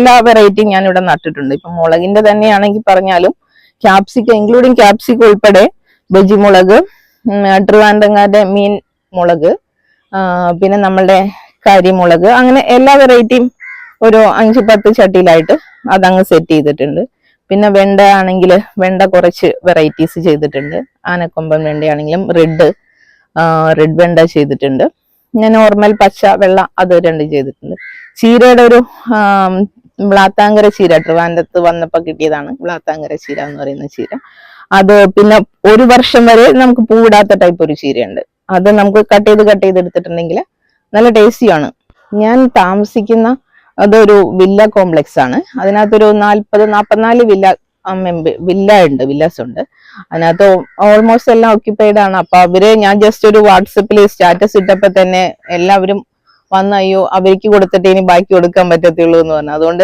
എല്ലാ വെറൈറ്റിയും ഞാൻ ഇവിടെ നട്ടിട്ടുണ്ട്. ഇപ്പൊ മുളകിന്റെ തന്നെയാണെങ്കിൽ പറഞ്ഞാലും ക്യാപ്സിക്ക ഇൻക്ലൂഡിങ് ക്യാപ്സിക്ക ഉൾപ്പെടെ ബജി മുളക് ട്രിവാൻഡങ്ങാരുടെ മീൻ മുളക് പിന്നെ നമ്മളുടെ കരിമുളക് അങ്ങനെ എല്ലാ വെറൈറ്റിയും ഒരു അഞ്ച് പത്ത് ചട്ടിയിലായിട്ട് അതങ്ങ് സെറ്റ് ചെയ്തിട്ടുണ്ട്. പിന്നെ വെണ്ട ആണെങ്കിൽ വെണ്ട കുറച്ച് വെറൈറ്റീസ് ചെയ്തിട്ടുണ്ട്. ആനക്കൊമ്പൻ വെണ്ടയാണെങ്കിലും റെഡ് റെഡ് വെണ്ട ചെയ്തിട്ടുണ്ട്. ഞാൻ നോർമൽ പച്ച വെള്ള അത് രണ്ടും ചെയ്തിട്ടുണ്ട്. ചീരയുടെ ഒരു ആം, വ്ളാത്താങ്കര ചീര ട്രിവാൻഡത്ത് വന്നപ്പോ കിട്ടിയതാണ്. ബ്ലാത്താങ്കര ചീര എന്ന് പറയുന്ന ചീര. അത് പിന്നെ ഒരു വർഷം വരെ നമുക്ക് പൂവിടാത്ത ടൈപ്പ് ഒരു ചീരയുണ്ട്. അത് നമുക്ക് കട്ട് ചെയ്ത് കട്ട് ചെയ്ത് എടുത്തിട്ടുണ്ടെങ്കിൽ നല്ല ടേസ്റ്റിയാണ് ഞാൻ താമസിക്കുന്ന അതൊരു വില്ല കോംപ്ലക്സ് ആണ്. അതിനകത്തൊരു നാൽപ്പത് നാൽപ്പത്തിനാല് വില്ല വില്ല ഉണ്ട് വില്ലാസ് ഉണ്ട്. അതിനകത്ത് ഓൾമോസ്റ്റ് എല്ലാം ഓക്യുപ്പൈഡ് ആണ്. അപ്പൊ അവർ ഞാൻ ജസ്റ്റ് ഒരു വാട്സപ്പിൽ സ്റ്റാറ്റസ് ഇട്ടപ്പോ തന്നെ എല്ലാവരും വന്നയ്യോ അവർക്ക് കൊടുത്തിട്ട് ഇനി ബാക്കി കൊടുക്കാൻ പറ്റത്തുള്ളൂ എന്ന് പറഞ്ഞു. അതുകൊണ്ട്